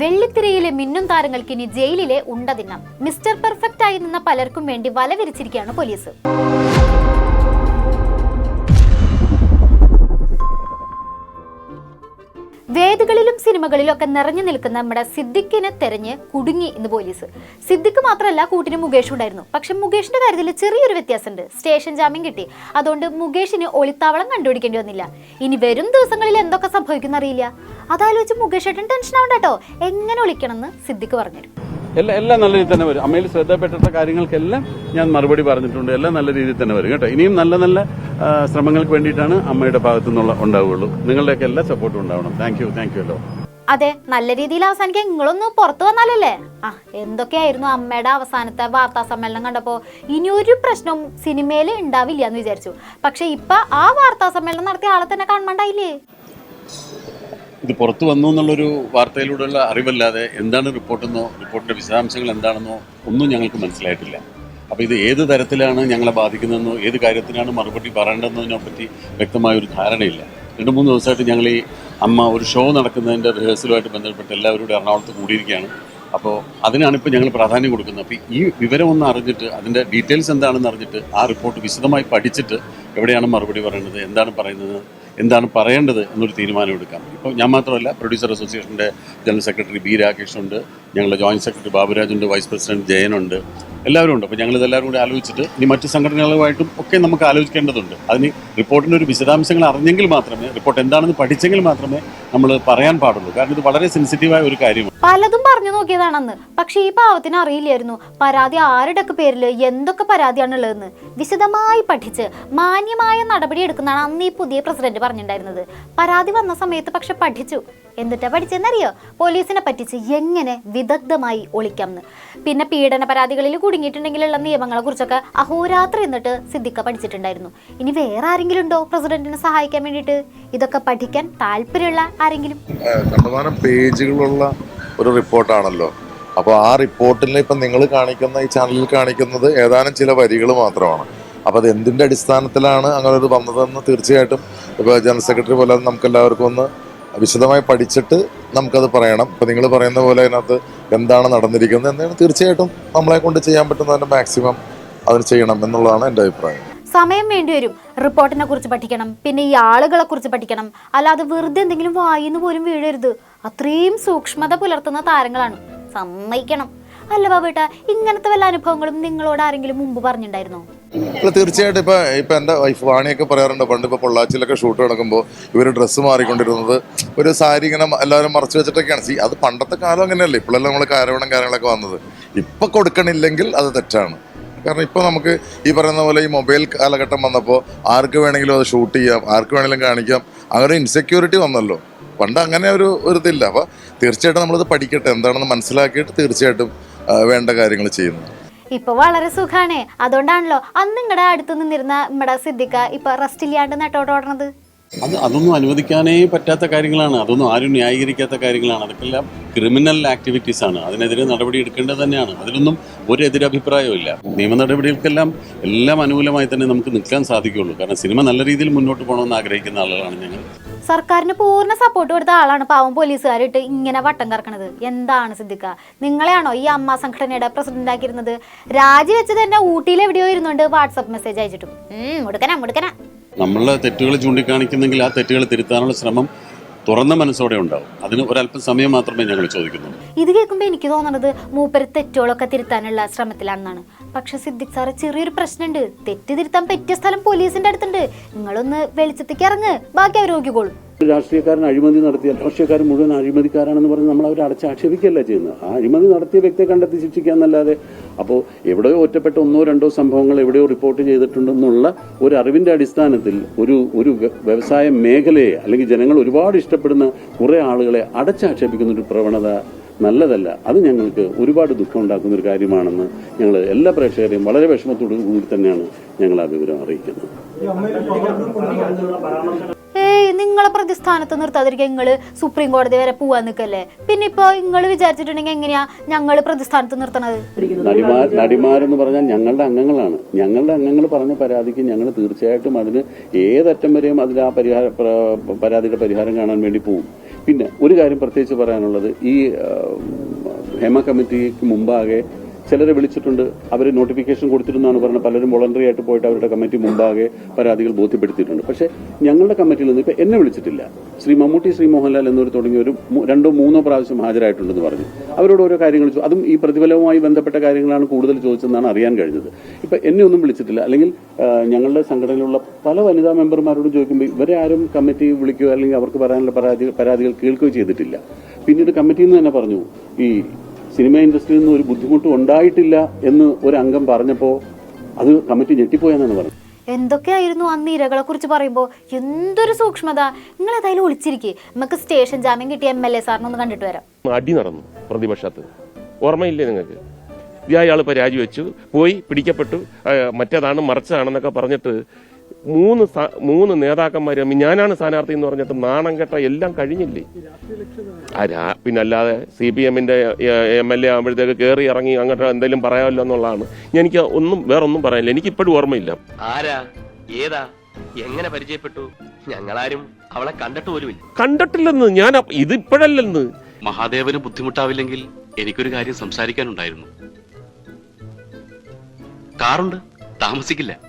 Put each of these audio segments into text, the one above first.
വെള്ളിത്തിരയിലെ മിന്നും താരങ്ങൾക്ക് ഇനി ജയിലിലെ ഉണ്ട ദിനം. മിസ്റ്റർ പെർഫെക്റ്റ് ആയി നിന്ന പലർക്കും വേണ്ടി വല വിരിച്ചിരിക്കുകയാണ് പോലീസ്. വേദികളിലും സിനിമകളിലും ഒക്കെ നിറഞ്ഞു നിൽക്കുന്ന നമ്മുടെ സിദ്ദിഖിനെ തെരഞ്ഞ് കുടുങ്ങി ഇന്ന് പോലീസ്. സിദ്ദിഖ് മാത്രമല്ല കൂട്ടിന് മുകേഷ് ഉണ്ടായിരുന്നു. പക്ഷെ മുകേഷിന്റെ കാര്യത്തിൽ ചെറിയൊരു വ്യത്യാസമുണ്ട്. സ്റ്റേഷൻ ജാമ്യം കിട്ടി. അതുകൊണ്ട് മുകേഷിന് ഒളിത്താവളം കണ്ടുപിടിക്കേണ്ടി വന്നില്ല. ഇനി വരും ദിവസങ്ങളിൽ എന്തൊക്കെ സംഭവിക്കുന്ന അറിയില്ല. അതാലോചിച്ച് മുകേഷ് ഏട്ടൻ ടെൻഷൻ ആവണ്ട എങ്ങനെ ഒളിക്കണമെന്ന് സിദ്ദിഖ് പറഞ്ഞുതരും. എല്ലാം എല്ലാം നല്ല രീതിയിൽ തന്നെ വരും. അമ്മയിൽ ശ്രദ്ധപ്പെട്ട കാര്യങ്ങൾക്കെല്ലാം ഞാൻ മറുപടി പറഞ്ഞിട്ടുണ്ട്. എല്ലാം നല്ല രീതിയിൽ തന്നെ വരും കേട്ടോ. ഇനിയും നല്ല നല്ല ശ്രമങ്ങൾക്ക് വേണ്ടിയിട്ടാണ് അമ്മയുടെ ഭാഗത്തു നിന്നുള്ള ഉണ്ടാവുകയുള്ളൂ. നിങ്ങളുടെയൊക്കെ എല്ലാ സപ്പോർട്ടും ഉണ്ടാവണം. താങ്ക് യു താങ്ക് യു അല്ലോ അതെ നല്ല രീതിയിൽ അവസാനിക്കാൻ നിങ്ങളൊന്ന് പുറത്തു വന്നാലല്ലേ? ആ എന്തൊക്കെയായിരുന്നു അമ്മയുടെ അവസാനത്തെ വാർത്താ സമ്മേളനം കണ്ടപ്പോ? ഇനിയൊരു പ്രശ്നവും സിനിമയിൽ ഉണ്ടാവില്ല എന്ന് വിചാരിച്ചു. പക്ഷെ ഇപ്പൊ ആ വാർത്താ സമ്മേളനം നടത്തിയ ആളെ തന്നെ കാണണ്ടായില്ലേ ഇത് പുറത്തു വന്നു എന്നുള്ളൊരു വാർത്തയിലൂടെയുള്ള അറിവല്ലാതെ എന്താണ് റിപ്പോർട്ടെന്നോ റിപ്പോർട്ടിന്റെ വിശദാംശങ്ങൾ എന്താണെന്നോ ഒന്നും ഞങ്ങൾക്ക് മനസ്സിലായിട്ടില്ല. അപ്പോൾ ഇത് ഏത് തരത്തിലാണ് ഞങ്ങളെ ബാധിക്കുന്നതെന്നോ ഏത് കാര്യത്തിനാണ് മറുപടി പറയേണ്ടതെന്നതിനെ പറ്റി വ്യക്തമായ ഒരു ധാരണയില്ല. രണ്ട് മൂന്ന് ദിവസമായിട്ട് ഞങ്ങൾ ഈ അമ്മ ഒരു ഷോ നടക്കുന്നതിന്റെ റിഹേഴ്സലുമായിട്ട് ബന്ധപ്പെട്ട് എല്ലാവരോടും എറണാകുളത്ത് കൂടിയിരിക്കുകയാണ്. അപ്പോൾ അതിനാണ് ഇപ്പോൾ ഞങ്ങൾ പ്രാധാന്യം കൊടുക്കുന്നത്. അപ്പോൾ ഈ വിവരം ഒന്ന് അറിഞ്ഞിട്ട് അതിന്റെ ഡീറ്റെയിൽസ് എന്താണെന്ന് അറിഞ്ഞിട്ട് ആ റിപ്പോർട്ട് വിശദമായി പഠിച്ചിട്ട് എവിടെയാണ് മറുപടി പറയേണ്ടത് എന്താണ് പറയുന്നത് എന്താണ് പറയേണ്ടത് എന്നൊരു തീരുമാനം എടുക്കാം. ഇപ്പോൾ ഞാൻ മാത്രമല്ല പ്രൊഡ്യൂസർ അസോസിയേഷന്റെ ജനറൽ സെക്രട്ടറി ബി രാകേഷ് ഉണ്ട് ഞങ്ങളുടെ ജോയിന്റ് സെക്രട്ടറി ബാബുരാജുണ്ട് വൈസ് പ്രസിഡന്റ് ജയനുണ്ട് എല്ലാവരും ഉണ്ട്. അപ്പോൾ ഞങ്ങൾ ഇതെല്ലാവരും കൂടി ആലോചിച്ചിട്ട് ഇനി മറ്റ് സംഘടനകളുമായിട്ടും ഒക്കെ നമുക്ക് ആലോചിക്കേണ്ടതുണ്ട്. അതിന് റിപ്പോർട്ടിന്റെ ഒരു വിശദാംശങ്ങൾ അറിഞ്ഞെങ്കിൽ മാത്രമേ റിപ്പോർട്ട് എന്താണെന്ന് പഠിച്ചെങ്കിൽ മാത്രമേ നമ്മൾ പറയാൻ പാടുള്ളൂ. കാരണം ഇത് വളരെ സെൻസിറ്റീവായ ഒരു കാര്യമാണ്. പലതും പറഞ്ഞു നോക്കിയതാണെന്ന്. പക്ഷേ ഈ പാവത്തിന് അറിയില്ലായിരുന്നു. പരാതി ആരുടെയൊക്കെ പേരിൽ എന്തൊക്കെ പരാതിയാണുള്ളതെന്ന്. വിശദമായി പഠിച്ച് മാന്യമായ നടപടി എടുക്കുന്നതാണ് അന്ന് ഈ പുതിയ പ്രസിഡന്റ് പറഞ്ഞിട്ടുണ്ടായിരുന്നത്. പരാതി വന്ന സമയത്ത് പക്ഷെ പഠിച്ചു. എന്നിട്ടാ പഠിച്ചെന്നറിയോ? പോലീസിനെ പറ്റിച്ച് എങ്ങനെ വിദഗ്ധമായി ഒളിക്കാമെന്ന്. പിന്നെ പീഡന പരാതികളിൽ കുടുങ്ങിയിട്ടുണ്ടെങ്കിലുള്ള നിയമങ്ങളെ കുറിച്ചൊക്കെ അഹോരാത്രി എന്നിട്ട് സിദ്ദിഖ പഠിച്ചിട്ടുണ്ടായിരുന്നു. ഇനി വേറെ ആരെങ്കിലും ഉണ്ടോ പ്രസിഡന്റിനെ സഹായിക്കാൻ വേണ്ടിയിട്ട്? ഇതൊക്കെ പഠിക്കാൻ താല്പര്യമുള്ള ആരെങ്കിലും? പേജുകളുള്ള ഒരു റിപ്പോർട്ടാണല്ലോ. അപ്പോൾ ആ റിപ്പോർട്ടിൽ ഇപ്പം നിങ്ങൾ കാണിക്കുന്ന ഈ ചാനലിൽ കാണിക്കുന്നത് ഏതാനും ചില വരികൾ മാത്രമാണ്. അപ്പോൾ അത് എന്തിന്റെ അടിസ്ഥാനത്തിലാണ് അങ്ങനെ ഒരു വന്നതെന്ന് തീർച്ചയായിട്ടും ഇപ്പോൾ ജനറൽ സെക്രട്ടറി പോലെ നമുക്ക് എല്ലാവർക്കും ഒന്ന് വിശദമായി പഠിച്ചിട്ട് നമുക്കത് പറയണം. ഇപ്പം നിങ്ങൾ പറയുന്ന പോലെ അതിനകത്ത് എന്താണ് നടന്നിരിക്കുന്നത് എന്നാണ് തീർച്ചയായിട്ടും നമ്മളെ കൊണ്ട് ചെയ്യാൻ പറ്റുന്നതിന്റെ മാക്സിമം അതിന് ചെയ്യണം എന്നുള്ളതാണ് എന്റെ അഭിപ്രായം. സമയം വേണ്ടിവരും റിപ്പോർട്ടിനെ കുറിച്ച് പഠിക്കണം. പിന്നെ ഈ ആളുകളെ കുറിച്ച് പഠിക്കണം. അല്ലാതെ വെറുതെ എന്തെങ്കിലും വായിന്ന് പോലും വീഴരുത്. അത്രയും സൂക്ഷ്മത പുലർത്തുന്ന താരങ്ങളാണ്. സമ്മതിക്കണം. അല്ല ബാബേട്ട ഇങ്ങനത്തെ വല്ല അനുഭവങ്ങളും നിങ്ങളോട് ആരെങ്കിലും മുമ്പ് പറഞ്ഞിട്ടുണ്ടായിരുന്നോ? ഇല്ല തീർച്ചയായിട്ടും ഇപ്പൊ ഇപ്പൊ എന്റെ വൈഫ് വാണിയൊക്കെ പറയാറുണ്ട് പണ്ട് ഇപ്പൊ പൊള്ളാച്ചിലൊക്കെ ഷൂട്ട് നടക്കുമ്പോൾ ഇവർ ഡ്രസ്സ് മാറിക്കൊണ്ടിരുന്നത് ഒരു സാരി ഇങ്ങനെ എല്ലാവരും മറച്ചു വെച്ചിട്ടൊക്കെയാണ്. സി അത് പണ്ടത്തെ കാലം അങ്ങനെയല്ലേ ഇപ്പോഴല്ലേ നമ്മൾ കാരവണം കാര്യങ്ങളൊക്കെ വന്നത്. ഇപ്പൊ കൊടുക്കണില്ലെങ്കിൽ അത് തെറ്റാണ്. കാരണം ഇപ്പൊ നമുക്ക് ഈ പറയുന്ന പോലെ ഈ മൊബൈൽ കാലഘട്ടം വന്നപ്പോൾ ആർക്ക് വേണമെങ്കിലും അത് ഷൂട്ട് ചെയ്യാം ആർക്ക് വേണമെങ്കിലും കാണിക്കാം അങ്ങനെ ഇൻസെക്യൂരിറ്റി വന്നല്ലോ. പണ്ട് അങ്ങനെ ഒരു ഒരു ഇതില്ല. അപ്പൊ തീർച്ചയായിട്ടും നമ്മളിത് പഠിക്കട്ടെ എന്താണെന്ന് മനസ്സിലാക്കിയിട്ട് തീർച്ചയായിട്ടും വേണ്ട കാര്യങ്ങൾ ചെയ്യുന്നു ഇപ്പൊ വളരെ സുഖാണ്. അതുകൊണ്ടാണല്ലോ അന്ന് നിങ്ങളുടെ അടുത്ത് നിന്നിരുന്ന നമ്മുടെ സിദ്ദിഖ ഇപ്പൊ റെസ്റ്റ് ഇല്ലാണ്ട് നട്ടോട്ടോടണത് അത് അതൊന്നും അനുവദിക്കാനേ പറ്റാത്ത കാര്യങ്ങളാണ്. അതൊന്നും ആരും ന്യായീകരിക്കാത്ത കാര്യങ്ങളാണ്. അതൊക്കെല്ലാം ക്രിമിനൽ ആക്ടിവിറ്റീസ് ആണ്. അതിനെതിരെ നടപടി എടുക്കേണ്ടത് തന്നെയാണ്. അതിലൊന്നും ഒരു എതിരഭിപ്രായവും ഇല്ല. നിയമ നടപടികൾക്കെല്ലാം എല്ലാം അനുകൂലമായി തന്നെ നമുക്ക് നിൽക്കാൻ സാധിക്കുള്ളൂ. കാരണം സിനിമ നല്ല രീതിയിൽ മുന്നോട്ട് പോകണമെന്ന് ആഗ്രഹിക്കുന്ന ആളുകളാണ് ഞങ്ങൾ. സർക്കാരിന് പൂർണ സപ്പോർട്ട് കൊടുത്ത ആളാണ്. പാവം പോലീസുകാരിട്ട് ഇങ്ങനെ വട്ടം കറക്കണത്. എന്താണ് സിദ്ധിക്ക നിങ്ങളെയാണോ ഈ അമ്മ സംഘടനയുടെ പ്രസിഡന്റ് ആക്കിയിരുന്നത്? രാജിവെച്ച് തന്നെ ഊട്ടിയിൽ എവിടെയോ ഇരുന്നുണ്ട്. WhatsApp message അയച്ചിട്ടും. നമ്മളെ തെറ്റുകൾ ചൂണ്ടിക്കാണിക്കുന്നെങ്കിൽ ആ തെറ്റുകൾ തിരുത്താനുള്ള ശ്രമം തുറന്ന മനസ്സോടെ ഉണ്ടാവും. അതിന് ഒരല്പം സമയം മാത്രമേ ഞങ്ങൾ ചോദിക്കുന്നു ഇത് കേൾക്കുമ്പോൾ എനിക്ക് തോന്നുന്നത് മൂപ്പര് തെറ്റുകളൊക്കെ തിരുത്താനുള്ള ശ്രമത്തിലാണെന്നാണ്. പക്ഷെ സിദ്ദിഖ് സാറ് ചെറിയൊരു പ്രശ്നമുണ്ട് തെറ്റ് തിരുത്താൻ പറ്റിയ സ്ഥലം പോലീസിന്റെ അടുത്തുണ്ട്. നിങ്ങളൊന്ന് വെളിച്ചത്തേക്ക് ഇറങ്ങ്. ബാക്കി അവർ രാഷ്ട്രീയക്കാരൻ അഴിമതി നടത്തിയ രാഷ്ട്രീയക്കാരൻ മുഴുവൻ അഴിമതിക്കാരാണെന്ന് പറഞ്ഞ് നമ്മൾ അവരെ അടച്ചാക്ഷേപിക്കുകയല്ല ചെയ്യുന്നത്? ആ അഴിമതി നടത്തിയ വ്യക്തിയെ കണ്ടെത്തി ശിക്ഷിക്കാന്നല്ലാതെ അപ്പോൾ എവിടെയോ ഒറ്റപ്പെട്ട ഒന്നോ രണ്ടോ സംഭവങ്ങൾ എവിടെയോ റിപ്പോർട്ട് ചെയ്തിട്ടുണ്ടെന്നുള്ള ഒരു അറിവിന്റെ അടിസ്ഥാനത്തിൽ ഒരു ഒരു വ്യവസായ മേഖലയെ അല്ലെങ്കിൽ ജനങ്ങൾ ഒരുപാട് ഇഷ്ടപ്പെടുന്ന കുറേ ആളുകളെ അടച്ചാക്ഷേപിക്കുന്ന ഒരു പ്രവണത നല്ലതല്ല. അത് ഞങ്ങൾക്ക് ഒരുപാട് ദുഃഖം ഉണ്ടാക്കുന്ന ഒരു കാര്യമാണെന്ന് ഞങ്ങൾ എല്ലാ പ്രേക്ഷകരെയും വളരെ വിഷമത്തോടു കൂടി തന്നെയാണ് ഞങ്ങൾ ആ വിവരം അറിയിക്കുന്നത്. നിങ്ങളെ പ്രതിസ്ഥാനത്ത് നിർത്താതിരിക്കുക നിങ്ങൾ സുപ്രീം കോടതി വരെ പോവാൻ നിൽക്കല്ലേ പിന്നെ ഇപ്പൊ നിങ്ങൾ വിചാരിച്ചിട്ടുണ്ടെങ്കിൽ എങ്ങനെയാ ഞങ്ങൾ പ്രതിസ്ഥാനത്ത് നിർത്തണത്? നടിമാരെന്ന് പറഞ്ഞാൽ ഞങ്ങളുടെ അംഗങ്ങളാണ്. ഞങ്ങളുടെ അംഗങ്ങൾ പറഞ്ഞ പരാതിക്ക് ഞങ്ങൾ തീർച്ചയായിട്ടും അതിന് ഏതറ്റം വരെയും അതിൽ ആ പരിഹാര പരാതിയുടെ പരിഹാരം കാണാൻ വേണ്ടി പോകും പിന്നെ ഒരു കാര്യം പ്രത്യേകിച്ച് പറയാനുള്ളത് ഈ ഹേമ കമ്മിറ്റിക്ക് മുമ്പാകെ ചിലരെ വിളിച്ചിട്ടുണ്ട്. അവർ നോട്ടിഫിക്കേഷൻ കൊടുത്തിരുന്നാണ് പറഞ്ഞത്. പലരും വോളണ്ടറി ആയിട്ട് പോയിട്ട് അവരുടെ കമ്മിറ്റി മുമ്പാകെ പരാതികൾ ബോധ്യപ്പെടുത്തിയിട്ടുണ്ട്. പക്ഷേ ഞങ്ങളുടെ കമ്മിറ്റിയിൽ നിന്ന് ഇപ്പൊ എന്നെ വിളിച്ചിട്ടില്ല. ശ്രീ മമ്മൂട്ടി ശ്രീ മോഹൻലാൽ എന്നൊരു തുടങ്ങിയ ഒരു രണ്ടോ മൂന്നോ പ്രാവശ്യം ഹാജരായിട്ടുണ്ടെന്ന് പറഞ്ഞു. അവരോട് ഓരോ കാര്യങ്ങൾ അതും ഈ പ്രതിഫലവുമായി ബന്ധപ്പെട്ട കാര്യങ്ങളാണ് കൂടുതൽ ചോദിച്ചതെന്നാണ് അറിയാൻ കഴിഞ്ഞത്. ഇപ്പൊ എന്നെ ഒന്നും വിളിച്ചിട്ടില്ല. അല്ലെങ്കിൽ ഞങ്ങളുടെ സംഘടനയിലുള്ള പല വനിതാ മെമ്പർമാരോട് ചോദിക്കുമ്പോൾ ഇവരെ ആരും കമ്മിറ്റി വിളിക്കുകയോ അല്ലെങ്കിൽ അവർക്ക് പറയാനുള്ള പരാതി പരാതികൾ കേൾക്കുകയോ ചെയ്തിട്ടില്ല. പിന്നീട് കമ്മിറ്റിയിൽ നിന്ന് തന്നെ പറഞ്ഞു ഈ സിനിമ ഇൻഡസ്ട്രിയിൽ നിന്ന് ഒരു ബുദ്ധിമുട്ടും ഉണ്ടായിട്ടില്ല എന്ന് ഒരു അംഗം പറഞ്ഞപ്പോൾ അത് കമ്മിറ്റി ഞെട്ടിപ്പോയെന്നാണ് പറഞ്ഞത്. എന്തൊക്കെയായിരുന്നു അന്ന് ഇരകളെ കുറിച്ച് പറയുമ്പോൾ എന്തൊരു സൂക്ഷ്മത. നിങ്ങൾ ഏതായാലും ഒളിച്ചിരിക്കേ. നമുക്ക് സ്റ്റേഷൻ ജാമ്യം കിട്ടിയ എം എൽ എ സാറിനൊന്ന് കണ്ടിട്ട് വരാം. അടി നടന്നു പ്രതിപക്ഷത്ത്. ഓർമ്മയില്ലേ നിങ്ങൾക്ക്? ഇയാൾ അയാൾ പരാജയവെച്ചു പോയി പിടിക്കപ്പെട്ടു മറ്റേതാണ് മറിച്ചതാണെന്നൊക്കെ പറഞ്ഞിട്ട് മൂന്ന് മൂന്ന് നേതാക്കന്മാർ തമ്മിൽ ഞാനാണ് സ്ഥാനാർത്ഥി എന്ന് പറഞ്ഞിട്ട് നാണം കെട്ട എല്ലാം കഴിഞ്ഞില്ലേ? ആ പിന്നല്ലാതെ സി പി എമ്മിന്റെ എം എൽ എ ആകുമ്പോഴത്തേക്ക് കയറി ഇറങ്ങി അങ്ങോട്ട് എന്തെങ്കിലും പറയാമല്ലോ എന്നുള്ളതാണ്. എനിക്ക് ഒന്നും വേറൊന്നും പറയാനില്ല. എനിക്ക് ഇപ്പോഴും ഓർമ്മയില്ല. ആരാ? ഏതാ? എങ്ങനെ പരിചയപ്പെട്ടു? ഞങ്ങളാരും അവളെ കണ്ടിട്ട് പോലുമില്ല. കണ്ടിട്ടില്ലെന്ന് ഞാൻ ഇത് ഇപ്പോഴല്ലെന്ന്. മഹാദേവന് ബുദ്ധിമുട്ടാവില്ലെങ്കിൽ എനിക്കൊരു കാര്യം സംസാരിക്കാനുണ്ടായിരുന്നു. കാറുണ്ട്? താമസിക്കില്ല.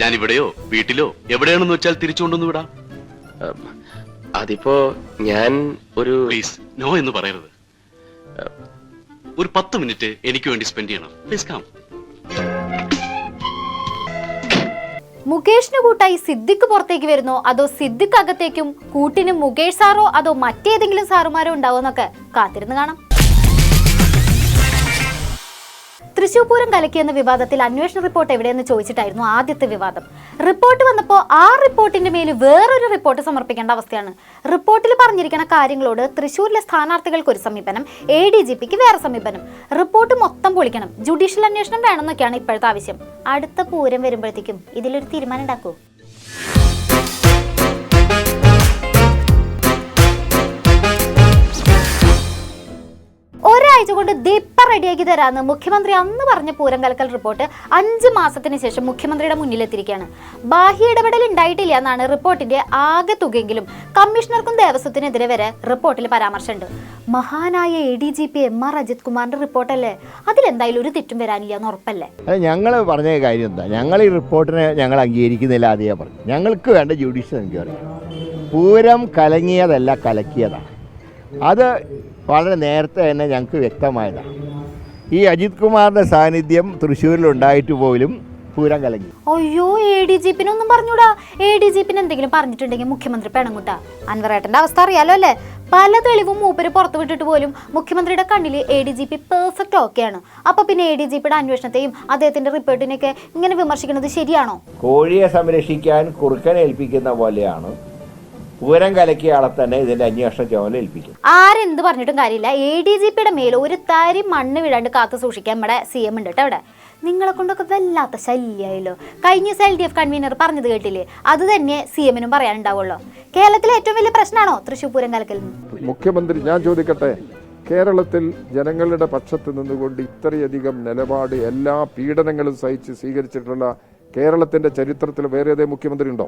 ഞാൻ ഇവിടെയോ വീട്ടിലോ? എവിടെയാണെന്ന് വെച്ചാൽ തിരിച്ചു കൊണ്ടുവന്ന് വിടാം അതിപ്പോ ഞാൻ ഒരു പ്ലീസ് നോ എന്ന് പറയരുത്. ഒരു പത്ത് മിനിറ്റ് എനിക്ക് വേണ്ടി സ്പെൻഡ് ചെയ്യണം. Please calm. മുകേഷിന് കൂട്ടായി സിദ്ദിഖ് പുറത്തേക്ക് വരുന്നോ? അതോ സിദ്ദിഖ് അകത്തേക്കും? കൂട്ടിന് മുകേഷ് സാറോ? അതോ മറ്റേതെങ്കിലും സാറുമാരോ ഉണ്ടാവോ എന്നൊക്കെ കാത്തിരുന്ന് കാണാം. തൃശൂർ പൂരം കലക്കിയെന്ന വിവാദത്തിൽ അന്വേഷണ റിപ്പോർട്ട് എവിടെയെന്ന് ചോദിച്ചിട്ടായിരുന്നു ആദ്യത്തെ വിവാദം. റിപ്പോർട്ട് വന്നപ്പോൾ ആ റിപ്പോർട്ടിന്റെ മേൽ വേറൊരു റിപ്പോർട്ട് സമർപ്പിക്കേണ്ട അവസ്ഥയാണ്. റിപ്പോർട്ടിൽ പറഞ്ഞിരിക്കുന്ന കാര്യങ്ങളോട് തൃശൂരിലെ സ്ഥാനാർത്ഥികൾക്ക് ഒരു സമീപനം എ ഡി ജി പിക്ക് വേറെ സമീപനം. റിപ്പോർട്ട് മൊത്തം പൊളിക്കണം. ജുഡീഷ്യൽ അന്വേഷണം വേണമെന്നൊക്കെയാണ് ഇപ്പോഴത്തെ ആവശ്യം. അടുത്ത പൂരം വരുമ്പോഴത്തേക്കും ഇതിലൊരു തീരുമാനം ഉണ്ടാക്കൂ. ഒരാഴ്ച കൊണ്ട് ദിപ്പ റെഡിയാക്കി തരാമെന്ന് മുഖ്യമന്ത്രി അന്ന് പറഞ്ഞ പൂരം കലക്കൽ റിപ്പോർട്ട് അഞ്ച് മാസത്തിന് ശേഷം മുഖ്യമന്ത്രിയുടെ മുന്നിലെത്തിയിരിക്കുകയാണ്. ബാഹ്യ ഇടപെടൽ ഉണ്ടായിട്ടില്ല എന്നാണ് റിപ്പോർട്ടിന്റെ ആകെ തുകയെങ്കിലും കമ്മീഷണർക്കും ദേവസ്വത്തിനെതിരെ വരെ റിപ്പോർട്ടിൽ പരാമർശമുണ്ട്. മഹാനായ A D G P M R Ajith കുമാറിന്റെ റിപ്പോർട്ടല്ലേ? അതിലെന്തായാലും ഒരു തെറ്റും വരാനില്ല എന്ന് ഉറപ്പല്ലേ? ഞങ്ങൾ പറഞ്ഞ കാര്യം എന്താ? ഞങ്ങൾ ഈ റിപ്പോർട്ടിനെ ഞങ്ങൾ അംഗീകരിക്കുന്നില്ല അതേ പറഞ്ഞു. ഞങ്ങൾക്ക് വേണ്ട ജുഡീഷ്യൽ എൻക്വയറി പൂരം കലങ്ങിയതല്ല കലക്കിയതാണ്. അത് വളരെ നേരത്തെ തന്നെ ഞങ്ങൾക്ക് വ്യക്തമായതാണ്. ഈ അജിത് കുമാറിന്റെ സാന്നിധ്യം തൃശ്ശൂരിൽ ഉണ്ടായിട്ട് പോലും പൂരം കലങ്ങി. അയ്യോ എ ഡി ജി പിന്നെ ഒന്നും പറഞ്ഞൂടാ. എ ഡി ജി പിന്നെ എന്തെങ്കിലും പറഞ്ഞിട്ടുണ്ടെങ്കിൽ മുഖ്യമന്ത്രി പിണങ്ങുട്ടാ. അൻവറേട്ടന്റെ അവസ്ഥ അറിയാലോ അല്ലേ? പല തെളിവും മൂപ്പര് പുറത്തു വിട്ടിട്ട് പോലും മുഖ്യമന്ത്രിയുടെ കണ്ണിൽ A D G P perfect ഓക്കെയാണ് അപ്പൊ പിന്നെ എ ഡി ജി പിയുടെ അന്വേഷണത്തെയും അദ്ദേഹത്തിന്റെ റിപ്പോർട്ടിനെയൊക്കെ ഇങ്ങനെ വിമർശിക്കുന്നത് ശരിയാണോ? കോഴിയെ സംരക്ഷിക്കാൻ കുറുക്കനെ ഏൽപ്പിക്കുന്ന പോലെയാണ്. പൂരം കലക്കിയ ആളെ തന്നെ ഇതിന്റെ അന്വേഷണ ചുമതല ഏൽപ്പിക്കും. ആരെന്ത് പറഞ്ഞിട്ടും കാര്യമില്ല. എ ഡി ജി പിയുടെ മേൽ ഒരു തരി മണ്ണ് വിടാണ്ട് കാത്തു സൂക്ഷിക്കാൻ നമ്മുടെ സി എം ഉണ്ട് കേട്ടോ അവിടെ. നിങ്ങളെ കൊണ്ടൊക്കെ വല്ലാത്ത ശല്യമായല്ലോ കഴിഞ്ഞ ദിവസം എൽ ഡി എഫ് കൺവീനർ പറഞ്ഞത് കേട്ടില്ലേ? അത് തന്നെ സി എമ്മിനും പറയാനുണ്ടാവുള്ളൂ. കേരളത്തിലെ ഏറ്റവും വലിയ പ്രശ്നമാണോ തൃശ്ശൂർ പൂരം കലക്കൽ? മുഖ്യമന്ത്രി ഞാൻ ചോദിക്കട്ടെ? കേരളത്തിൽ ജനങ്ങളുടെ പക്ഷത്ത് നിന്നുകൊണ്ട് ഇത്രയധികം നിലപാട് എല്ലാ പീഡനങ്ങളും സഹിച്ച് സ്വീകരിച്ചിട്ടുള്ള കേരളത്തിന്റെ ചരിത്രത്തിൽ വേറെ ഏതേ മുഖ്യമന്ത്രി ഉണ്ടോ?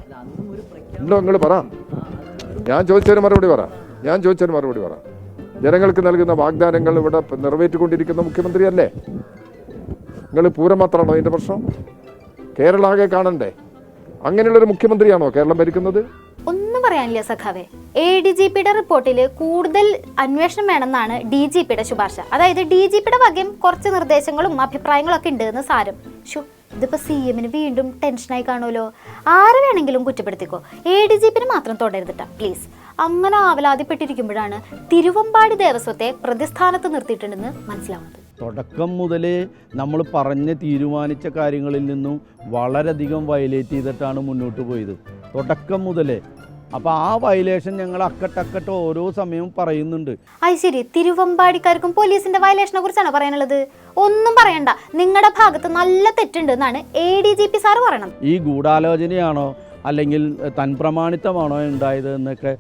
ഉണ്ടോ? നിങ്ങൾ പറ. ഞാൻ ചോദിച്ചതിന് മറുപടി പറ. ഞാൻ ചോദിച്ചതിന് മറുപടി പറ. ജനങ്ങൾക്ക് നൽകുന്ന വാഗ്ദാനങ്ങൾ ഇവിടെ നിറവേറ്റിക്കൊണ്ടിരിക്കുന്ന മുഖ്യമന്ത്രിയല്ലേ? നിങ്ങൾ പൂരം മാത്രമാണോ അതിന്റെ പ്രശ്നം? കേരള ആകെ കാണണ്ടേ? അങ്ങനെയുള്ളൊരു മുഖ്യമന്ത്രിയാണോ കേരളം ഭരിക്കുന്നത്? ഒന്നും പറയാനില്ല സഖാവേ. എ ഡി ജി പിയുടെ റിപ്പോർട്ടിൽ കൂടുതൽ അന്വേഷണം വേണമെന്നാണ് ഡി ജി പിയുടെ ശുപാർശ. അതായത് ഡി ജി പിയുടെ വകയും കുറച്ച് നിർദ്ദേശങ്ങളും അഭിപ്രായങ്ങളും ഒക്കെ ഉണ്ട് എന്ന് സാരം. ഷു ഇതിപ്പോ സി എമ്മിന് വീണ്ടും ടെൻഷനായി കാണുമല്ലോ. ആരെ വേണമെങ്കിലും കുറ്റപ്പെടുത്തിക്കോ? എ ഡി ജി പിന് മാത്രം തുടരുതിട്ട പ്ലീസ് അങ്ങനെ ആവലാതിപ്പെട്ടിരിക്കുമ്പോഴാണ് തിരുവമ്പാടി ദേവസ്വത്തെ പ്രതിസ്ഥാനത്ത് നിർത്തിയിട്ടുണ്ടെന്ന് മനസ്സിലാവുന്നത്. തുടക്കം മുതൽ നമ്മൾ പറഞ്ഞ് തീരുമാനിച്ച കാര്യങ്ങളിൽ നിന്നും വളരെയധികം വയലേറ്റ് ചെയ്തിട്ടാണ് മുന്നോട്ട് പോയത്. തുടക്കം മുതലേ അപ്പോൾ ആ വയലേഷൻ ഞങ്ങൾ അക്കട്ടക്കട്ട് ഓരോ സമയവും പറയുന്നുണ്ട്. അത് ശരി. തിരുവമ്പാടിക്കാർക്കും പോലീസിന്റെ വയലേഷനെ കുറിച്ചാണ് പറയാനുള്ളത്? ഒന്നും പറയണ്ട. നിങ്ങളുടെ ഭാഗത്ത് നല്ല തെറ്റുണ്ട് എന്നാണ് A D G P sir പറയണം ഈ ഗൂഢാലോചനയാണോ അല്ലെങ്കിൽ തൻ പ്രമാണിത്തമാണോ ഉണ്ടായത് എന്നൊക്കെ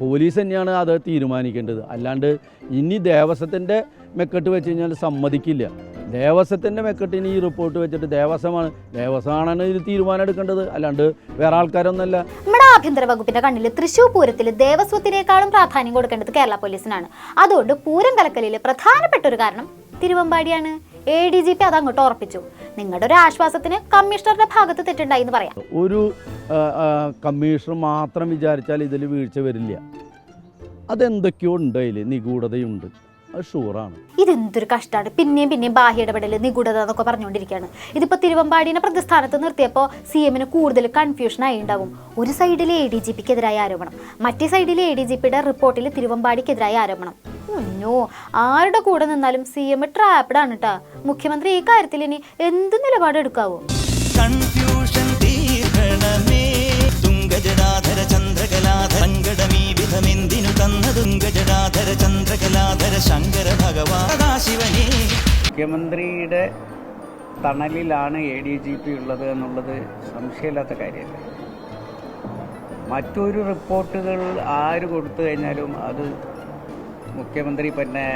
പോലീസ് തന്നെയാണ് അത് തീരുമാനിക്കേണ്ടത്. അല്ലാണ്ട് ഇനി ദേവസ്വത്തിന്റെ മെക്കെട്ട് വെച്ച് കഴിഞ്ഞാൽ സമ്മതിക്കില്ല. ദേവസ്വത്തിന്റെ മെക്കെട്ടിന് ഈ റിപ്പോർട്ട് വെച്ചിട്ട് ദേവസ്വമാണ്. ദേവസ്വമാണ് ഇത് തീരുമാനം എടുക്കേണ്ടത്. അല്ലാണ്ട് വേറെ ആൾക്കാരൊന്നല്ല നമ്മുടെ ആഭ്യന്തര വകുപ്പിന്റെ കണ്ണിൽ തൃശൂർ പൂരത്തിൽ ദേവസ്വത്തിനേക്കാളും പ്രാധാന്യം കൊടുക്കേണ്ടത് കേരള പോലീസിനാണ്. അതുകൊണ്ട് പൂരം കലക്കലിലെ പ്രധാനപ്പെട്ട ഒരു കാരണം തിരുവമ്പാടിയാണ്. എ ഡി ജി പി അത് അങ്ങോട്ട് ഉറപ്പിച്ചു. നിങ്ങളുടെ ഒരു ആശ്വാസത്തിന് കമ്മീഷണറുടെ ഭാഗത്ത് തെറ്റുണ്ടായി എന്ന് പറയാം. ഒരു കമ്മീഷണർ മാത്രം വിചാരിച്ചാൽ ഇതിൽ വീഴ്ച വരില്ല. അതെന്തൊക്കെയോ ഉണ്ട് അതിൽ നിഗൂഢതയുണ്ട്. അത് ഷുവറാണ്. ഇതെന്തൊരു കഷ്ടമാണ് പിന്നെയും പിന്നെയും ബാഹ്യ ഇടപെടൽ നിഗൂഢത എന്നൊക്കെ പറഞ്ഞുകൊണ്ടിരിക്കുകയാണ്. ഇതിപ്പോൾ തിരുവമ്പാടിനെ പ്രതിസ്ഥാനത്ത് നിർത്തിയപ്പോൾ സി എമ്മിന് കൂടുതൽ കൺഫ്യൂഷൻ ആയി ഉണ്ടാവും. ഒരു സൈഡിൽ എ ഡി ജി പിക്കെതിരായ ആരോപണം. മറ്റേ സൈഡിൽ എ ഡി ജി പിയുടെ റിപ്പോർട്ടിൽ തിരുവമ്പാടിക്കെതിരായ ആരോപണം. ഓ ആരുടെ കൂടെ നിന്നാലും സി എം ആണ് കേട്ടാ മുഖ്യമന്ത്രി ഈ കാര്യത്തിൽ ഇനി എന്ത് നിലപാടെടുക്കാവോ കൺഫ്യൂഷൻ തീർക്കണമേ തുങ്കജടാധര ചന്ദ്രകലാധര സങ്കടമീ വിധമെന്തിനു തന്ന തുങ്കജടാധര ചന്ദ്രകലാധര ശങ്കര ഭഗവാൻ ശിവനേ മുഖ്യമന്ത്രിയുടെ തണലിലാണ് എ ഡി ജി പി ഉള്ളത് എന്നുള്ളത് സംശയമില്ലാത്ത കാര്യമല്ല? മറ്റൊരു റിപ്പോർട്ടുകൾ ആര് കൊടുത്തു കഴിഞ്ഞാലും അത് മുഖ്യമന്ത്രി പിന്നെ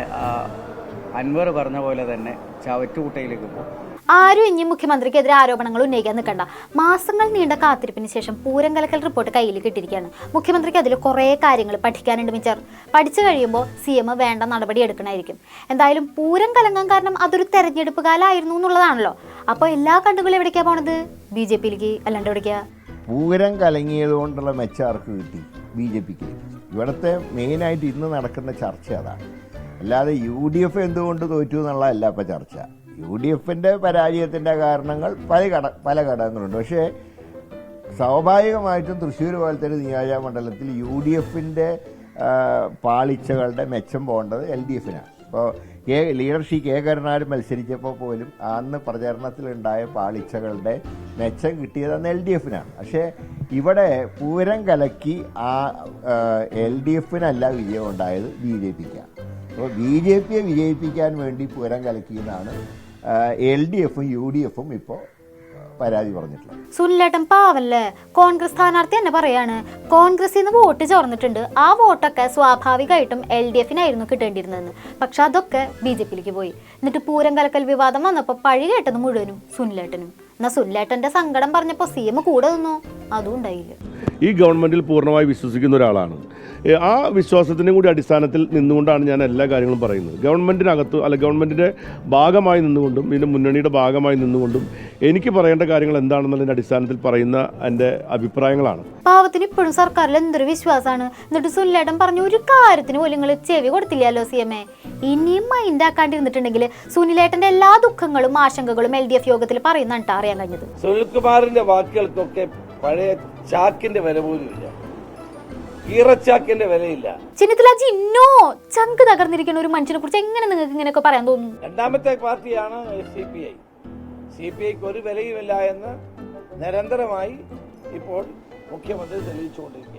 അൻവർ പറഞ്ഞ പോലെ തന്നെ ചവറ്റുകുട്ടയിലേക്ക് പോകും. ആരും ഇനി മുഖ്യമന്ത്രിക്കെതിരെ ആരോപണങ്ങൾ ഉന്നയിക്കാൻ നിൽക്കണ്ട. മാസങ്ങൾ നീണ്ട കാത്തിരിപ്പിന് ശേഷം പൂരം കലക്കൽ റിപ്പോർട്ട് കയ്യിൽ കിട്ടിയിരിക്കുകയാണ്. മുഖ്യമന്ത്രിക്ക് അതിൽ കുറേ കാര്യങ്ങൾ പഠിക്കാനുണ്ട് മിച്ചർ. പഠിച്ചു കഴിയുമ്പോൾ സി എം വേണ്ട നടപടി എടുക്കണമായിരിക്കും എന്തായാലും പൂരം കലങ്ങാൻ കാരണം അതൊരു തെരഞ്ഞെടുപ്പ് കാലമായിരുന്നു എന്നുള്ളതാണല്ലോ. അപ്പോൾ എല്ലാ കണ്ടുകളും എവിടേക്കാണ് പോണത്? ബി ജെ പിയിലേക്ക്. അല്ലാണ്ട് എവിടേക്കാ? പൂരം കലങ്ങിയത് കൊണ്ടുള്ള മെച്ചാർക്ക് കിട്ടി? ബി ജെ പിക്ക് ഇവിടുത്തെ മെയിനായിട്ട് ഇന്ന് നടക്കുന്ന ചർച്ച അതാണ്. അല്ലാതെ യു ഡി എഫ് എന്തുകൊണ്ട് തോറ്റു എന്നുള്ളതല്ല ഇപ്പം ചർച്ച. യു ഡി എഫിന്റെ പരാജയത്തിന്റെ കാരണങ്ങൾ പല ഘട പല ഘടകങ്ങളുണ്ട്. പക്ഷേ സ്വാഭാവികമായിട്ടും തൃശ്ശൂർ പോലത്തെ ഒരു നിയോജക മണ്ഡലത്തിൽ യു ഡി എഫിന്റെ പാളിച്ചകളുടെ മെച്ചം പോകേണ്ടത് എൽ ഡി എഫിനാണ് ഇപ്പോൾ കെ ലീഡർഷിപ്പ് കെ കരുണാകരൻ മത്സരിച്ചപ്പോൾ പോലും അന്ന് പ്രചരണത്തിലുണ്ടായ പാളിച്ചകളുടെ മെച്ചം കിട്ടിയത് അന്ന് എൽ ഡി എഫിനാണ് പക്ഷേ ഇവിടെ പൂരം കലക്കി ആ എൽ ഡി എഫിനല്ല വിജയം ഉണ്ടായത് ബി ജെ പിക്കാണ്. അപ്പോൾ ബി ജെ പിയെ വിജയിപ്പിക്കാൻ വേണ്ടി പൂരം കലക്കിയെന്നാണ് എൽ ഡി എഫും യു ഡി എഫും ഇപ്പോൾ പരാതി പറഞ്ഞിട്ടുള്ളത് സുനിലേട്ടൻ പാവല്ലേ? കോൺഗ്രസ് സ്ഥാനാർത്ഥി തന്നെ പറയാണ് കോൺഗ്രസിൽ നിന്ന് വോട്ട് ചോർന്നിട്ടുണ്ട്. ആ വോട്ടൊക്കെ സ്വാഭാവികമായിട്ടും എൽ ഡി എഫിനായിരുന്നു കിട്ടേണ്ടിയിരുന്നതെന്ന്. പക്ഷെ അതൊക്കെ ബി ജെ പിയിലേക്ക് പോയി. എന്നിട്ട് പൂരം കലക്കൽ വിവാദം വന്നപ്പോൾ പഴി കേട്ടത് മുഴുവനും സുനിലേട്ടനും. എന്നാ സുനിലേട്ടന്റെ സങ്കടം പറഞ്ഞപ്പോൾ സി എം കൂടെ നിന്നു. അതും ഉണ്ടായില്ല. ഈ ഗവൺമെന്റിൽ പൂർണമായി വിശ്വസിക്കുന്ന ഒരാളാണ്. ആ വിശ്വാസത്തിന്റെ കൂടി അടിസ്ഥാനത്തിൽ നിന്നുകൊണ്ടാണ് ഞാൻ എല്ലാ കാര്യങ്ങളും പറയുന്നത്. ഗവൺമെന്റിനകത്ത് അല്ല ഗവൺമെന്റിന്റെ ഭാഗമായി നിന്നുകൊണ്ടും ഇതിന്റെ മുന്നണിയുടെ ഭാഗമായി നിന്നുകൊണ്ടും എനിക്ക് പറയേണ്ട കാര്യങ്ങൾ എന്താണെന്നുള്ളതിന്റെ അടിസ്ഥാനത്തിൽ പറയുന്ന എന്റെ അഭിപ്രായങ്ങളാണ്. പാവത്തിന് ഇപ്പോഴും സർക്കാരിൽ എന്തൊരു വിശ്വാസമാണ്? എന്നിട്ട് സുനിലേട്ടൻ പറഞ്ഞ ഒരു കാര്യത്തിന് പോലും നിങ്ങൾ ചെവി കൊടുത്തില്ലല്ലോ സി എം എ. ഇനിയും മൈൻഡ് ആക്കാണ്ടിരുന്നിട്ടുണ്ടെങ്കിൽ സുനിലേട്ടന്റെ എല്ലാ ദുഃഖങ്ങളും ആശങ്കകളും എൽ ഡി എഫ് യോഗത്തിൽ പറയുന്നതാണ് ട്ടോ അറിയാൻ കഴിഞ്ഞത്. സുനിൽ കുമാറിന്റെ വാക്കുകൾക്കൊക്കെ പഴയ ചാക്കിന്റെ വില പോലും ഇല്ല. ഈറച്ചാക്കിന്റെ വിലയില്ല. ചിന്നത്തില ജിന്നോ ചങ്ക് തകർന്നിരിക്കുന്ന ഒരു മനുഷ്യനെ കുറിച്ച് എങ്ങനെ നിങ്ങൾക്ക് ഇങ്ങനെയൊക്കെ പറയാൻ തോന്നുന്നു? രണ്ടാമത്തെ പാർട്ടിയാണ് C P I C P ഐക്ക് ഒരു വിലയുമില്ല എന്ന് നിരന്തരമായി ഇപ്പോൾ മുഖ്യമന്ത്രി തെളിയിച്ചുകൊണ്ടിരിക്കുകയാണ്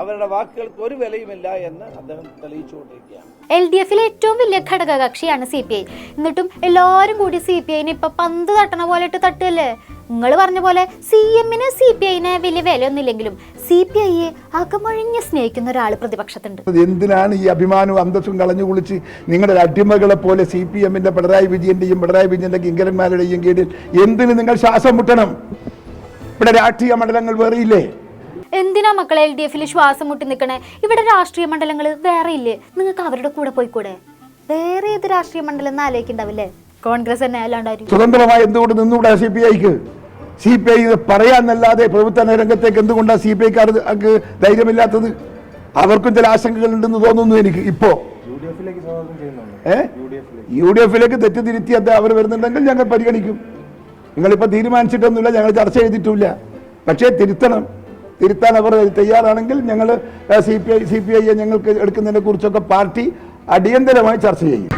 അവരുടെ വാക്കുകൾക്ക് ഒരു വിലയുമില്ല എന്ന് അദ്ദേഹം തെളിയിച്ചുകൊണ്ടിരിക്കുകയാണ്. എൽ ഡി എഫിലെ ഏറ്റവും വലിയ ഘടക കക്ഷിയാണ് സി പി ഐ. എന്നിട്ടും എല്ലാവരും കൂടി സി പി ഐനെ ഇപ്പൊ പന്ത് തട്ടണ പോലെ ഇട്ട് തട്ടല്ലേ നിങ്ങൾ പറഞ്ഞ പോലെ സി എമ്മിന് സി പി ഐനെ വലിയ വിലയൊന്നുമില്ലെങ്കിലും സി പി ഐയെ അകമഴിഞ്ഞ് സ്നേഹിക്കുന്ന ഒരാൾ പ്രതിപക്ഷത്തുണ്ട്. എന്തിനാണ് ഈ അഭിമാനവും അന്തസ്സും കളഞ്ഞു കുളിച്ച് നിങ്ങളുടെ അടിമകളെ പോലെ സി പി എമ്മിന്റെ പിണറായി വിജയന്റെയും പിണറായി വിജയന്റെ കിങ്കരന്മാരുടെയും കീഴിൽ എന്തിന് നിങ്ങൾ ശ്വാസം മുട്ടണം? ഇവിടെ രാഷ്ട്രീയ മണ്ഡലങ്ങൾ വേറെയില്ലേ? എന്തിനാ മക്കളെ എൽ ഡി എഫിൽ ശ്വാസം മുട്ടി നിൽക്കണേ ഇവിടെ രാഷ്ട്രീയ മണ്ഡലങ്ങൾ വേറെ ഇല്ലേ? നിങ്ങൾക്ക് അവരുടെ കൂടെ പോയിക്കൂടെ? വേറെ ഏത് രാഷ്ട്രീയ മണ്ഡലം എന്ന് ആലോചിക്കണ്ടാവില്ലേ? കോൺഗ്രസ് തന്നെ അല്ലാണ്ടായിരിക്കും സ്വതന്ത്രമായി എന്തുകൊണ്ട് നിന്നുകൂടാ സി പി ഐക്ക് സി പി ഐ പറയാന്നല്ലാതെ പ്രവർത്തന രംഗത്തേക്ക് എന്തുകൊണ്ടാണ് സി പി ഐക്കാർ ധൈര്യമില്ലാത്തത്? അവർക്കും ചില ആശങ്കകൾ ഉണ്ടെന്ന് തോന്നുന്നു എനിക്ക് ഇപ്പോ. യു ഡി എഫിലേക്ക് തെറ്റിതിരുത്തി അത് അവർ വരുന്നുണ്ടെങ്കിൽ ഞങ്ങൾ പരിഗണിക്കും. നിങ്ങളിപ്പോൾ തീരുമാനിച്ചിട്ടൊന്നുമില്ല ഞങ്ങൾ ചർച്ച ചെയ്തിട്ടില്ല. പക്ഷേ തിരുത്തണം. തിരുത്താൻ അവർ തയ്യാറാണെങ്കിൽ ഞങ്ങൾ C P I C P ഐയെ ഞങ്ങൾക്ക് എടുക്കുന്നതിനെ കുറിച്ചൊക്കെ പാർട്ടി അടിയന്തരമായി ചർച്ച ചെയ്യും.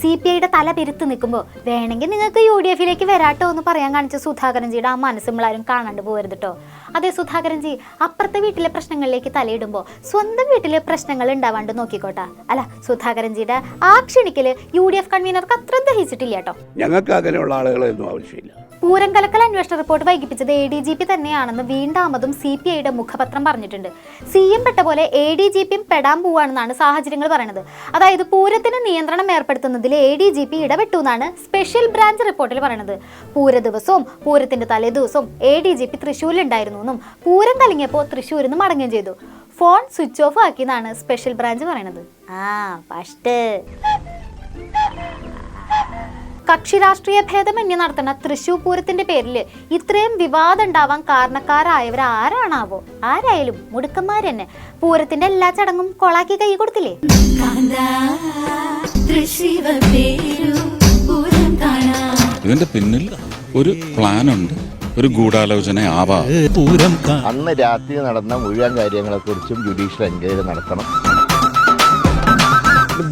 സി പി ഐയുടെ തല പെരുത്ത് നിൽക്കുമ്പോൾ വേണമെങ്കിൽ നിങ്ങൾക്ക് യു ഡി എഫിലേക്ക് വരാട്ടോ എന്ന് പറയാൻ കാണിച്ച സുധാകരൻ സുധാകരൻജിയുടെ ആ മനസ്സും ആരും കാണാണ്ട് പോകരുത് കേട്ടോ അതെ സുധാകരൻ ജി അപ്പുറത്തെ വീട്ടിലെ പ്രശ്നങ്ങളിലേക്ക് തലയിടുമ്പോൾ സ്വന്തം വീട്ടിലെ പ്രശ്നങ്ങൾ ഉണ്ടാവാണ്ട് നോക്കിക്കോട്ടെ. അല്ല സുധാകരൻ ജിയുടെ ആ ക്ഷണിക്കൽ യു ഡി എഫ് കൺവീനർക്ക് അത്ര ദഹിച്ചിട്ടില്ല കേട്ടോ. ഞങ്ങൾക്ക് അങ്ങനെയുള്ള ആളുകളൊന്നും ആവശ്യമില്ല. പൂരം കലക്കൽ അന്വേഷണ റിപ്പോർട്ട് വൈകിപ്പിച്ചത് എ ഡി ജി പി തന്നെയാണെന്ന് വീണ്ടാമതും സി പി ഐയുടെ മുഖപത്രം പറഞ്ഞിട്ടുണ്ട്. സി എം പെട്ട പോലെ എ ഡി ജി പിയും പെടാൻ പോവാണെന്നാണ് സാഹചര്യങ്ങൾ പറയുന്നത് അതായത് പൂരത്തിന് നിയന്ത്രണം ഏർപ്പെടുത്തുന്നതിൽ എ ഡി ജി പി ഇടപെട്ടു എന്നാണ് സ്പെഷ്യൽ ബ്രാഞ്ച് റിപ്പോർട്ടിൽ പറയുന്നത് പൂര ദിവസവും പൂരത്തിന്റെ തലേ ദിവസവും എ ഡി ജി പി തൃശ്ശൂരിലുണ്ടായിരുന്നു. എന്നും പൂരം കലങ്ങിയപ്പോൾ തൃശ്ശൂരിൽ നിന്ന് മടങ്ങുകയും ചെയ്തു. ഫോൺ സ്വിച്ച് ഓഫ് ആക്കിയെന്നാണ് സ്പെഷ്യൽ ബ്രാഞ്ച് പറയുന്നത് ആ ഫസ്റ്റ് കക്ഷി രാഷ്ട്രീയ ഭേദമന്യേ നടത്തുന്ന തൃശൂർ പൂരത്തിന്റെ പേരിൽ ഇത്രയും വിവാദം ഉണ്ടാവാൻ കാരണക്കാരായവർ ആരാണാവോ ആരായാലും മുടുക്കന്മാർ തന്നെ പൂരത്തിന്റെ എല്ലാ ചടങ്ങും കൊളാക്കി കൈ കൊടുത്തില്ലേ? ഇതിന്റെ പിന്നിൽ ഒരു പ്ലാൻ ഉണ്ട്. ഒരു ഗൂഢാലോചന ആവാം. അന്ന് രാത്രി നടന്ന മുഴുവൻ കാര്യങ്ങളെക്കുറിച്ചും ജുഡീഷ്യൽ എൻക്വയറി നടത്തണം.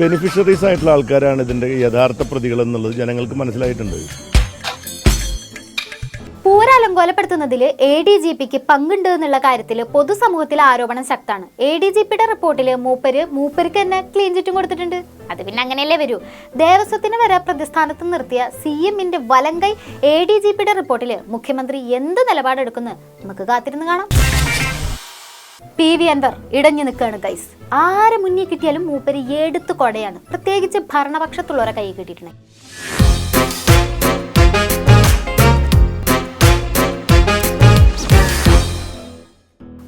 ബെനിഫിഷ്യറീസ് ആയിട്ടുള്ള ആൾക്കാരാണ് ഇതിന്റെ യഥാർത്ഥ പ്രതികൾ എന്നുള്ളത് ജനങ്ങൾക്ക് മനസ്സിലായിട്ടുണ്ട്. പൂര അലങ്കോലപ്പെടുത്തുന്നതിൽ എ ഡി ജി പിക്ക് പങ്കുണ്ട് എന്നുള്ള കാര്യത്തിൽ പൊതുസമൂഹത്തിൽ ആരോപണം ശക്തമാണ്. എ ഡി ജി പിയുടെ റിപ്പോർട്ടിൽ മൂപ്പര് മൂപ്പർക്ക് തന്നെ ക്ലീൻ ചിറ്റും കൊടുത്തിട്ടുണ്ട്. അത് പിന്നെ അങ്ങനെയല്ലേ വരൂ. ദേവസ്വത്തിന് വരെ പ്രതിസ്ഥാനത്ത് നിർത്തിയ സി എമ്മിന്റെ വലങ്കൈ എ ഡി ജി പിയുടെ റിപ്പോർട്ടിൽ മുഖ്യമന്ത്രി എന്ത് നിലപാടെടുക്കുന്നു നമുക്ക് കാത്തിരുന്ന് കാണാം. പി വി അൻവർ ഇടഞ്ഞു നിൽക്കുകയാണ് ഗൈസ് ആരെ മുന്നിൽ കിട്ടിയാലും മൂപ്പര് എടുത്തു കൊടയാണ്. പ്രത്യേകിച്ച് ഭരണപക്ഷത്തുള്ളവരെ കൈ കിട്ടിയിട്ടുണ്ടെങ്കിൽ.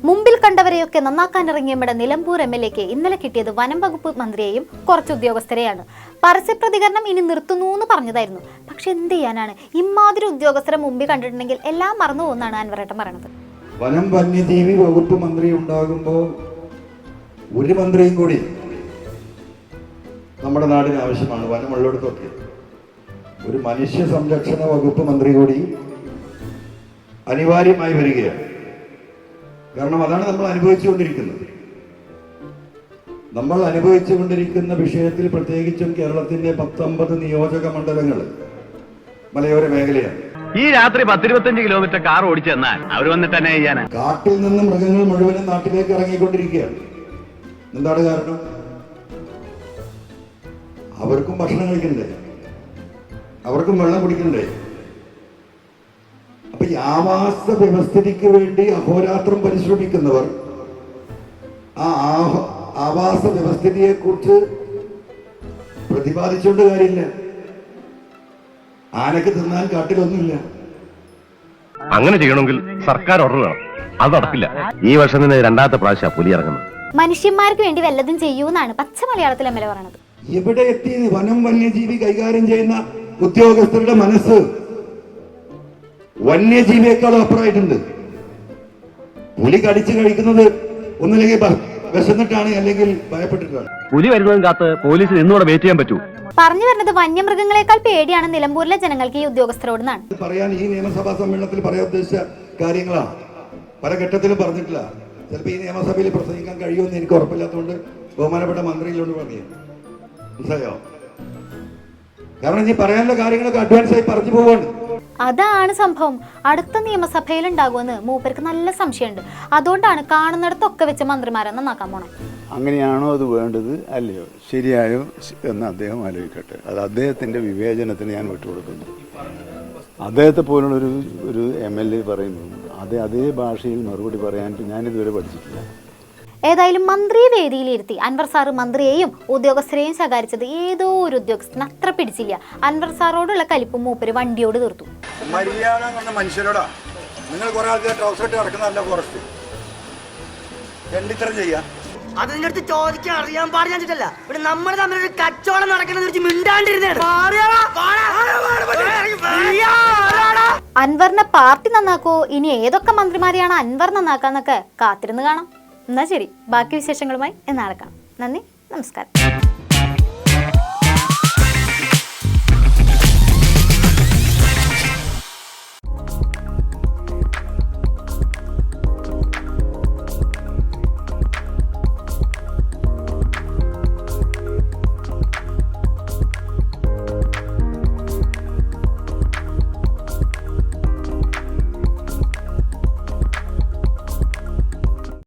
മുമ്പിൽ കണ്ടവരെയൊക്കെ നമ്മുടെ നിലമ്പൂർ എം എൽ എക്ക് ഇന്നലെ കിട്ടിയത് വനം വകുപ്പ് മന്ത്രിയെയും കുറച്ച് ഉദ്യോഗസ്ഥരെയാണ്. പരസ്യ പ്രതികരണം ഇനി നിർത്തുന്നു എന്ന് പറഞ്ഞതായിരുന്നു. പക്ഷെ എന്ത് ചെയ്യാനാണ്? ഇമാതിരി ഉദ്യോഗസ്ഥരെ മുമ്പിൽ കണ്ടിട്ടുണ്ടെങ്കിൽ എല്ലാം മറന്നു പോകുന്നാണ് അൻവറേട്ടൻ പറയുന്നത് വനം വന്യജീവി വകുപ്പ് മന്ത്രി ഉണ്ടാകുമ്പോൾ ഒരു മന്ത്രിയും കൂടി നമ്മുടെ നാടിന് ആവശ്യമാണ്. വനമുള്ളിടത്തൊക്കെ ഒരു മനുഷ്യ സംരക്ഷണ വകുപ്പ് മന്ത്രി കൂടി അനിവാര്യമായി വരികയാണ്. കാരണം അതാണ് നമ്മൾ അനുഭവിച്ചുകൊണ്ടിരിക്കുന്നത്. നമ്മൾ അനുഭവിച്ചുകൊണ്ടിരിക്കുന്ന വിഷയത്തിൽ പ്രത്യേകിച്ചും കേരളത്തിന്റെ പത്തൊമ്പത് നിയോജക മണ്ഡലങ്ങൾ മലയോര മേഖലയാണ്. ഈ രാത്രി പത്തിരുപത്തഞ്ച് കിലോമീറ്റർ കാർ ഓടിച്ചെന്നാൽ അവർ വന്നിട്ട് തന്നെ ചെയ്യാനാ? കാട്ടിൽ നിന്ന് മൃഗങ്ങൾ മുഴുവനും നാട്ടിലേക്ക് ഇറങ്ങിക്കൊണ്ടിരിക്കുകയാണ്. എന്താണ് കാരണം? അവർക്കും ഭക്ഷണം കഴിക്കണ്ടേ? അവർക്കും വെള്ളം കുടിക്കണ്ടേ? ഈ ആവാസ വ്യവസ്ഥിതിക്ക് വേണ്ടി അഹോരാത്രം പരിശ്രമിക്കുന്നവർ ആ ആവാസ വ്യവസ്ഥിതിയെ കുറിച്ച് പ്രതിപാദിച്ചുകൊണ്ട് കാര്യമില്ല. ആനക്ക് തിന്നാൻ കാട്ടിലൊന്നുമില്ല. അങ്ങനെ ചെയ്യണമെങ്കിൽ സർക്കാർ ഓർഡർ വേണം. അത് നടക്കില്ല. ഈ വർഷം തന്നെ രണ്ടാമത്തെ പ്രാവശ്യം പുലി ഇറങ്ങുന്നത്. മനുഷ്യന്മാർക്ക് വേണ്ടി വല്ലതും ചെയ്യൂന്നാണ് പച്ച മലയാളത്തിൽ എം എൽ എ പറയണത്. എവിടെ എത്തി വനം വന്യജീവി കൈകാര്യം ചെയ്യുന്ന ഉദ്യോഗസ്ഥരുടെ മനസ്സ് വന്യജീവിയേക്കാളും അപ്പുറമായിട്ടുണ്ട് പുലി കടിച്ചു കഴിക്കുന്നത് ഒന്നില്ലെങ്കിൽ വിശന്നിട്ടാണ് അല്ലെങ്കിൽ ഭയപ്പെട്ടിട്ടാണ്. പുലി വരുന്നതും കാത്ത് പോലീസിന് ഇന്നുകൂടെ വെയിറ്റ് ചെയ്യാൻ പറ്റൂ. പറഞ്ഞു വരുന്നത് വന്യമൃഗങ്ങളെക്കാൾ പേടിയാണ് നിലമ്പൂരിലെ ജനങ്ങൾക്ക് ഈ ഉദ്യോഗസ്ഥരോടെന്നാണ്. ഇത് പറയാൻ ഈ നിയമസഭാ സമ്മേളനത്തിൽ പറയാൻ ഉദ്ദേശിച്ച കാര്യങ്ങളാണ് പല ഘട്ടത്തിലും പറഞ്ഞിട്ടില്ല. ചിലപ്പോൾ ഈ നിയമസഭയിൽ പ്രസംഗിക്കാൻ കഴിയുമെന്ന് എനിക്ക് ഉറപ്പില്ലാത്തതുകൊണ്ട് ബഹുമാനപ്പെട്ട മന്ത്രിയിലോട് പറഞ്ഞു. മനസ്സിലായോ? കാരണം ഇനി പറയാനുള്ള കാര്യങ്ങളൊക്കെ അഡ്വാൻസ് ആയി പറഞ്ഞു പോവാണ്. അതാണ് സംഭവം. അടുത്ത നിയമസഭയിൽ ഉണ്ടാകുമെന്ന് മൂപ്പർക്ക് നല്ല സംശയമുണ്ട്. അതുകൊണ്ടാണ് കാണുന്നിടത്തൊക്കെ വെച്ച് മന്ത്രിമാരെ നന്നാക്കാൻ പോണേ. അങ്ങനെയാണോ അത് വേണ്ടത്? അല്ലയോ. ശരിയായോ? എന്ന് അദ്ദേഹം ആലോചിക്കട്ടെ. അത് അദ്ദേഹത്തിന്റെ വിവേചനത്തിന് ഞാൻ വിട്ടുകൊടുക്കുന്നു. അദ്ദേഹത്തെ പോലുള്ളൊരു ഒരു എം എൽ എ പറയുമ്പോൾ അതേ അതേ ഭാഷയിൽ മറുപടി പറയാൻ ഞാനിതുവരെ പഠിച്ചിട്ടില്ല. ഏതായാലും മന്ത്രിയെ വേദിയിലിരുത്തി അൻവർ സാറ് മന്ത്രിയെയും ഉദ്യോഗസ്ഥരെയും ശകാരിച്ചത് ഏതോ ഒരു ഉദ്യോഗസ്ഥന് അത്ര പിടിച്ചില്ല. അൻവർ സാറോടുള്ള കലിപ്പും മൂപ്പര് വണ്ടിയോട് തീർത്തു. മര്യാദ മനുഷ്യരോടാ? നിങ്ങൾ കുറെ ആൾക്കാർ ട്രൗസർ ഇട്ട് നടക്കുന്നതല്ല ഫോറസ്റ്റ് രണ്ടിത്തരം ചെയ്യാം? അത് നിന്റെ അടുത്ത് ചോദിക്കാൻ അറിയാൻ പാടില്ല ഇവിടെ നമ്മൾ കച്ചവടം നടക്കുന്നത് മിണ്ടാണ്ടിരുന്നേ അൻവറിനെ പാർട്ടി നന്നാക്കോ? ഇനി ഏതൊക്കെ മന്ത്രിമാരെയാണ് അൻവർ നന്നാക്കാന്നൊക്കെ കാത്തിരുന്ന് കാണാം. എന്നാ ശരി. ബാക്കി വിശേഷങ്ങളുമായി നാളെ കാണാം. നന്ദി. നമസ്കാരം.